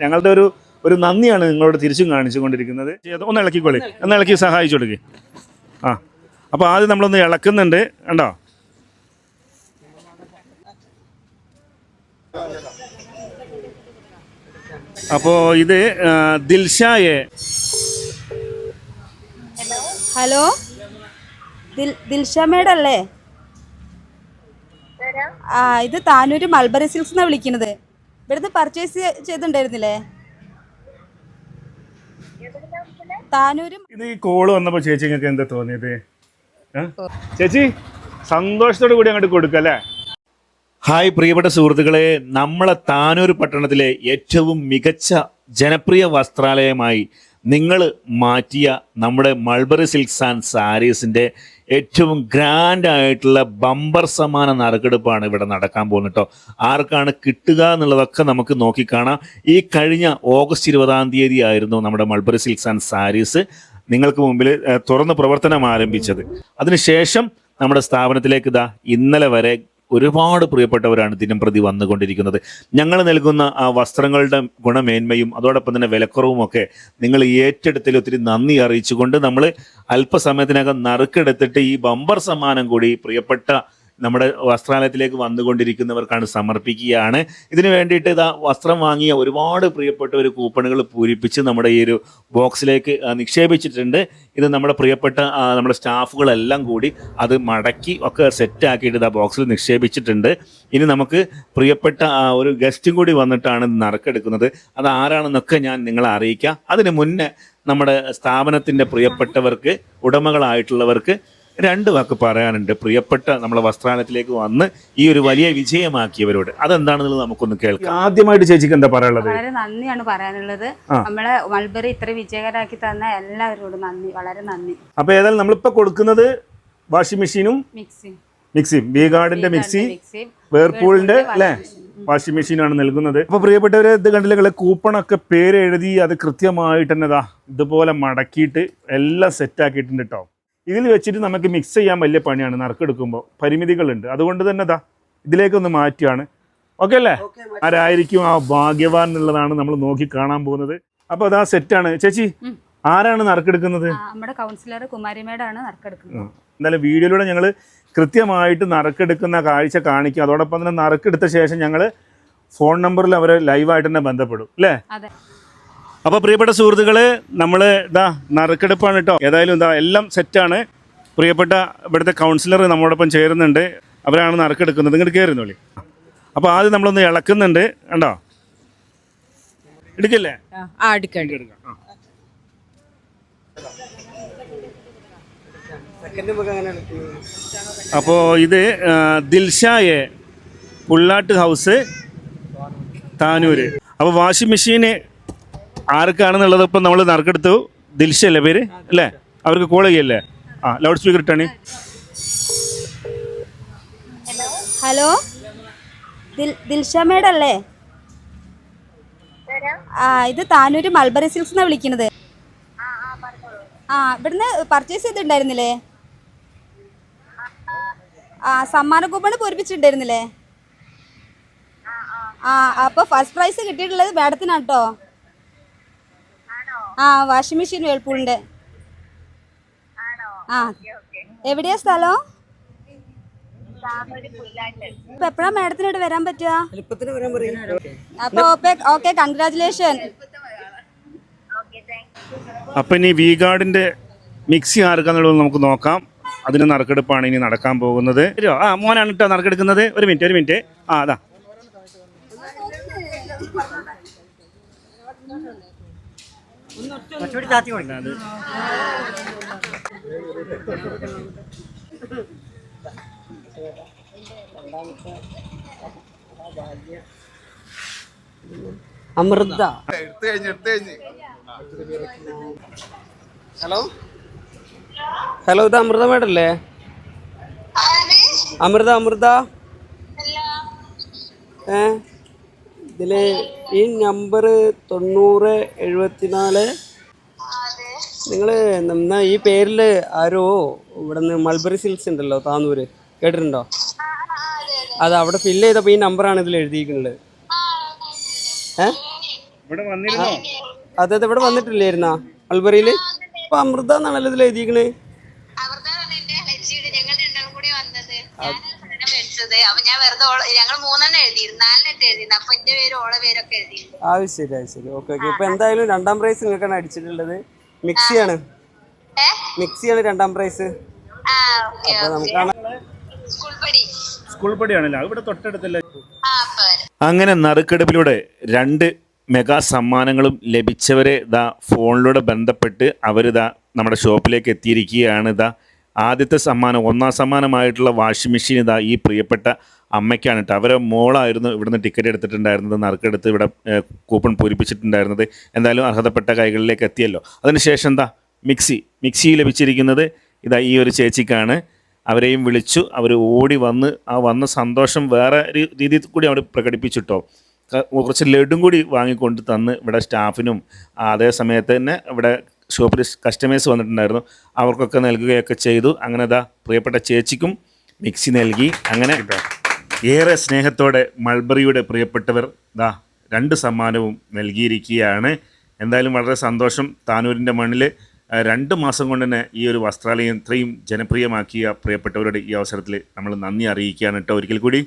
ഞങ്ങളുടെ ഒരു ഒരു നന്ദിയാണ് നിങ്ങളോട് തിരിച്ചും കാണിച്ചുകൊണ്ടിരിക്കുന്നത്. കൊണ്ടിരിക്കുന്നത് ഒന്ന് ഇളക്കിക്കോളി. ഒന്ന് ഇളക്കി സഹായിച്ചു കൊടുക്ക്. ആ. അപ്പോൾ ആദ്യം നമ്മളൊന്ന് ഇളക്കുന്നുണ്ട്. കണ്ടോ? അപ്പോൾ ഇത് ദിൽഷായെ. ഹലോ? ദിൽ ദിൽഷ മേഡം അല്ലേ? ആ ഇത് താനൂര് മൽബറി സിൽക്സ് എന്നാണ് വിളിക്കുന്നത് ഇവിടുന്ന് പർച്ചേസ് ചെയ്തിട്ടുണ്ടായിരുന്നില്ലേ? താനൂരും ഇത് ഈ കോൾ വന്നപ്പോ ചേച്ചി നിങ്ങൾക്ക് എന്താ തോന്നിയത്? ചേച്ചി സന്തോഷത്തോടു കൂടി അങ്ങോട്ട് കൊടുക്കുക അല്ലേ? ഹായ് പ്രിയപ്പെട്ട സുഹൃത്തുക്കളെ നമ്മളെ താനൂർ പട്ടണത്തിലെ ഏറ്റവും മികച്ച ജനപ്രിയ വസ്ത്രാലയമായി നിങ്ങൾ മാറ്റിയ നമ്മുടെ മൾബറി സിൽക്സ് ആൻഡ് സാരീസിന്റെ ഏറ്റവും ഗ്രാൻഡ് ആയിട്ടുള്ള ബമ്പർ സമാന നറുക്കെടുപ്പാണ് ഇവിടെ നടക്കാൻ പോകുന്നത് കേട്ടോ ആർക്കാണ് കിട്ടുക എന്നുള്ളതൊക്കെ നമുക്ക് നോക്കിക്കാണാം ഈ കഴിഞ്ഞ ഓഗസ്റ്റ് ഇരുപതാം തീയതി ആയിരുന്നു നമ്മുടെ മൾബറി സിൽക്സ് ആൻഡ് സാരീസ് നിങ്ങൾക്ക് മുമ്പിൽ തുറന്ന് പ്രവർത്തനം ആരംഭിച്ചത്. അതിനുശേഷം നമ്മുടെ സ്ഥാപനത്തിലേക്ക് ഇതാ ഇന്നലെ വരെ ഒരുപാട് പ്രിയപ്പെട്ടവരാണ് ദിനം പ്രതി വന്നുകൊണ്ടിരിക്കുന്നത്. ഞങ്ങൾ നൽകുന്ന ആ വസ്ത്രങ്ങളുടെ ഗുണമേന്മയും അതോടൊപ്പം തന്നെ വിലക്കുറവും ഒക്കെ നിങ്ങൾ ഏറ്റെടുത്തിൽ ഒത്തിരി നന്ദി അറിയിച്ചുകൊണ്ട് നമ്മൾ അല്പസമയത്തിനകം നറുക്കെടുത്തിട്ട് ഈ ബമ്പർ സമ്മാനം കൂടി പ്രിയപ്പെട്ട നമ്മുടെ വസ്ത്രാലയത്തിലേക്ക് വന്നുകൊണ്ടിരിക്കുന്നവർക്കാണ് സമർപ്പിക്കുകയാണ്. ഇതിന് വേണ്ടിയിട്ട് ഇതാ വസ്ത്രം വാങ്ങിയ ഒരുപാട് പ്രിയപ്പെട്ടവർ കൂപ്പണുകൾ പൂരിപ്പിച്ച് നമ്മുടെ ഈ ഒരു ബോക്സിലേക്ക് നിക്ഷേപിച്ചിട്ടുണ്ട്. ഇത് നമ്മുടെ പ്രിയപ്പെട്ട നമ്മുടെ സ്റ്റാഫുകളെല്ലാം കൂടി അത് മടക്കി ഒക്കെ സെറ്റാക്കിയിട്ട് ഇതാ ബോക്സിൽ നിക്ഷേപിച്ചിട്ടുണ്ട്. ഇനി നമുക്ക് പ്രിയപ്പെട്ട ഒരു ഗസ്റ്റും കൂടി വന്നിട്ടാണ് നറുക്കെടുക്കുന്നത്. അത് ആരാണെന്നൊക്കെ ഞാൻ നിങ്ങളെ അറിയിക്കാം. അതിന് മുന്നേ നമ്മുടെ സ്ഥാപനത്തിന്റെ പ്രിയപ്പെട്ടവർക്ക് ഉടമകളായിട്ടുള്ളവർക്ക് രണ്ട് വാക്ക് പറയാനുണ്ട്. പ്രിയപ്പെട്ട നമ്മളെ വസ്ത്രാലയത്തിലേക്ക് വന്ന് ഈ ഒരു വലിയ വിജയമാക്കിയവരോട്. അതെന്താണെന്നുള്ളത് നമുക്കൊന്ന് കേൾക്കാം. ആദ്യമായിട്ട് ചേച്ചിക്ക് എന്താ പറയാനുള്ളത്? വളരെ നന്ദിയാണ് പറയാനുള്ളത്. നമ്മളെ മൾബറി ഇത്ര വിജയകരമാക്കി തന്ന എല്ലാവരോടും നന്ദി. വളരെ നന്ദി. അപ്പൊ ഏതായാലും നമ്മളിപ്പോ കൊടുക്കുന്നത് വാഷിംഗ് മെഷീനും മിക്സി. മിക്സി ബി ഗാർഡിന്റെ മിക്സി വേർപൂളിന്റെ അല്ലേ? വാഷിംഗ് മെഷീനാണ് നൽകുന്നത്. അപ്പോൾ പ്രിയപ്പെട്ടവരെ ഇത് കണ്ടില്ലേ കൂപ്പണൊക്കെ പേര് എഴുതി അത് കൃത്യമായിട്ട് തന്നെ ദാ ഇതുപോലെ മടക്കിയിട്ട് എല്ലാം സെറ്റ് ആക്കിയിട്ടുണ്ട് കേട്ടോ ഇതിൽ വെച്ചിട്ട് നമുക്ക് മിക്സ് ചെയ്യാൻ വലിയ പണിയാണ് നറുക്കെടുക്കുമ്പോൾ. പരിമിതികളുണ്ട്. അതുകൊണ്ട് തന്നെ ദാ ഇതിലേക്കൊന്ന് മാറ്റുകയാണ് ഓക്കെ അല്ലേ? ആരായിരിക്കും ആ ഭാഗ്യവാൻ എന്നുള്ളതാണ് നമ്മൾ നോക്കി കാണാൻ പോകുന്നത്. അപ്പൊ അതാ സെറ്റാണ് ചേച്ചി ആരാണ് നറുക്കെടുക്കുന്നത്? ആ, നമ്മുടെ കൗൺസിലർ കുമാരി മേഡാണ് നറുക്കെടുക്കുന്നത്. എന്തായാലും വീഡിയോയിലൂടെ ഞങ്ങൾ കൃത്യമായിട്ട് നറുക്കെടുക്കുന്ന കാഴ്ച കാണിക്കും. അതോടൊപ്പം തന്നെ നറുക്കെടുത്ത ശേഷം ഞങ്ങൾ ഫോൺ നമ്പറിൽ അവരെ ലൈവായിട്ട് തന്നെ ബന്ധപ്പെടും. അല്ലേ? അതെ. അപ്പോൾ പ്രിയപ്പെട്ട സുഹൃത്തുക്കളെ നമ്മൾ ഇതാ നറുക്കെടുപ്പാണ് കേട്ടോ ഏതായാലും ഇതാ എല്ലാം സെറ്റാണ് പ്രിയപ്പെട്ട ഇവിടുത്തെ കൗൺസിലർ നമ്മോടൊപ്പം ചേരുന്നുണ്ട്. അവരാണ് നറുക്കെടുക്കുന്നത്. ഇങ്ങോട്ട് കയറുന്നോളി അപ്പോൾ ആദ്യം നമ്മളൊന്ന് ഇളക്കുന്നുണ്ട്. കണ്ടോ? എടുക്കില്ലേ? ആ എടുക്കാം അപ്പോൾ ഇത് ദിൽഷായെ പുള്ളാട്ട് ഹൗസ് താനൂര്. അപ്പോൾ വാഷിംഗ് മെഷീന് ആർക്കാണെന്നുള്ളത് ഇപ്പം നമ്മൾ നറുക്കെടുത്തു. ദിൽഷ അല്ലേ പേര് അല്ലേ? അവർക്ക് കോൾ ചെയ്യല്ലേ? ആ ലൗഡ് സ്പീക്കർ ഇട്ടാണ് ഹലോ? ദിൽ ദിൽഷ മേഡം അല്ലേ ആ ഇത് താനൂര് മൽബറി സിൽക്സ് എന്നാണ് വിളിക്കുന്നത് ആ ഇവിടുന്ന് പർച്ചേസ് ചെയ്തിട്ടുണ്ടായിരുന്നില്ലേ? ആ സമ്മാന കൂപ്പൺ പൂരിപ്പിച്ചിട്ടുണ്ടായിരുന്നില്ലേ? ആ അപ്പോൾ ഫസ്റ്റ് പ്രൈസ് കിട്ടിയിട്ടുള്ളത് മാഡത്തിനാട്ടോ. കേട്ടോ ആ വാഷിംഗ് മെഷീൻ വേൾപൂളിന്റെ ആ എവിടെയാ സ്ഥലം? ഇപ്പൊ എപ്പോഴാ മാഡത്തിനോട് വരാൻ പറ്റുക? അപ്പൊ ഓക്കെ ഓക്കെ കൺഗ്രാചുലേഷൻ അപ്പൊ ഇനി വി ഗാർഡിന്റെ മിക്സി ആർക്കാന്നുള്ളത് നമുക്ക് നോക്കാം. അതിന് നറുക്കെടുപ്പാണ് ഇനി നടക്കാൻ പോകുന്നത്. ആ മോനാണ് കേട്ടോ നറുക്കെടുക്കുന്നത്. ഒരു മിനിറ്റ് ഒരു മിനിറ്റ്. ആ അതാ. അത് അമൃത. എടുത്തു കഴിഞ്ഞ് എടുത്തു കഴിഞ്ഞ്. ഹലോ? ഹലോ ഇത് അമൃത മേഡല്ലേ അമൃത അമൃത. ഏ? ഇതിൽ ഈ നമ്പർ തൊണ്ണൂറ് എഴുപത്തിനാല്. നിങ്ങൾ എന്നാ ഈ പേരിൽ ആരോ ഇവിടെ നിന്ന് മൾബറി സിൽസ് ഉണ്ടല്ലോ താന്നൂര്. കേട്ടിട്ടുണ്ടോ? അത് അവിടെ ഫില്ല് ചെയ്തപ്പോൾ ഈ നമ്പറാണ് ഇതിൽ എഴുതിയിരിക്കുന്നത്. ഏ? ഇവിടെ വന്നിരുന്നോ? അതെ അതെ ഇവിടെ വന്നിട്ടില്ലായിരുന്നാ? മൾബറിയിൽ അപ്പോൾ അമൃത എന്നാണല്ലോ ഇതിൽ എഴുതിക്കണേ കൂടി വന്നത്. മേടിച്ചത് അപ്പൊ ഞാൻ വെറുതെ ഞങ്ങൾ മൂന്നെണ്ണം എഴുതിയിരുന്നു. നാലെണ്ണം എഴുതിയിരുന്നു. അപ്പൊ എന്റെ പേര് ഓളെ പേരൊക്കെ എഴുതിയിരുന്നു. ആ ശരി അത് ശരി. ഓക്കെ ഓക്കെ ഇപ്പൊ എന്തായാലും രണ്ടാം പ്രൈസ് നിങ്ങൾക്കാണ് അടിച്ചിട്ടുള്ളത്. മിക്സിയാണ് മിക്സിയാണ് രണ്ടാം പ്രൈസ് ആ ഓക്കെ അപ്പൊ നമുക്കാണ് സ്കൂൾ പടി. സ്കൂൾ പടിയാണല്ലോ? ഇവിടെ തൊട്ടടുത്തല്ലേ? അങ്ങനെ നറുക്കെടുപ്പിലൂടെ രണ്ട് മെഗാ സമ്മാനങ്ങളും ലഭിച്ചവരെ ഇതാ ഫോണിലൂടെ ബന്ധപ്പെട്ട് അവരിതാ നമ്മുടെ ഷോപ്പിലേക്ക് എത്തിയിരിക്കുകയാണ്. ഇതാ ആദ്യത്തെ സമ്മാനം ഒന്നാം സമ്മാനമായിട്ടുള്ള വാഷിംഗ് മെഷീൻ ഇതാ ഈ പ്രിയപ്പെട്ട അമ്മയ്ക്കാണ് കേട്ടോ. അവരെ മോളായിരുന്നു ഇവിടുന്ന് ടിക്കറ്റ് എടുത്തിട്ടുണ്ടായിരുന്നത് നറുക്കെടുത്ത് ഇവിടെ കൂപ്പൺ പൂരിപ്പിച്ചിട്ടുണ്ടായിരുന്നത്. എന്തായാലും അർഹതപ്പെട്ട കൈകളിലേക്ക് എത്തിയല്ലോ. അതിനുശേഷം എന്താ? മിക്സി. മിക്സി ലഭിച്ചിരിക്കുന്നത് ഇതാ ഈ ഒരു ചേച്ചിക്കാണ്. അവരെയും വിളിച്ചു. അവർ ഓടി വന്ന് ആ വന്ന സന്തോഷം വേറെ ഒരു രീതിയിൽ കൂടി അവർ പ്രകടിപ്പിച്ചിട്ടോ കുറച്ച് ലഡും കൂടി വാങ്ങിക്കൊണ്ട് തന്ന് ഇവിടെ സ്റ്റാഫിനും അതേ സമയത്ത് തന്നെ ഇവിടെ ഷോപ്പിൽ കസ്റ്റമേഴ്സ് വന്നിട്ടുണ്ടായിരുന്നു. അവർക്കൊക്കെ നൽകുകയൊക്കെ ചെയ്തു. അങ്ങനെ അതാ പ്രിയപ്പെട്ട ചേച്ചിക്കും മിക്സി നൽകി. അങ്ങനെ ഏറെ സ്നേഹത്തോടെ മൾബറിയുടെ പ്രിയപ്പെട്ടവർ ദാ രണ്ട് സമ്മാനവും നൽകിയിരിക്കുകയാണ്. എന്തായാലും വളരെ സന്തോഷം താനൂരിന്റെ മണ്ണിൽ രണ്ട് മാസം കൊണ്ട് തന്നെ ഈ ഒരു വസ്ത്രാലയം ഇത്രയും ജനപ്രിയമാക്കിയ പ്രിയപ്പെട്ടവരുടെ ഈ അവസരത്തിൽ നമ്മൾ നന്ദി അറിയിക്കുകയാണ് കേട്ടോ. ഒരിക്കൽ കൂടി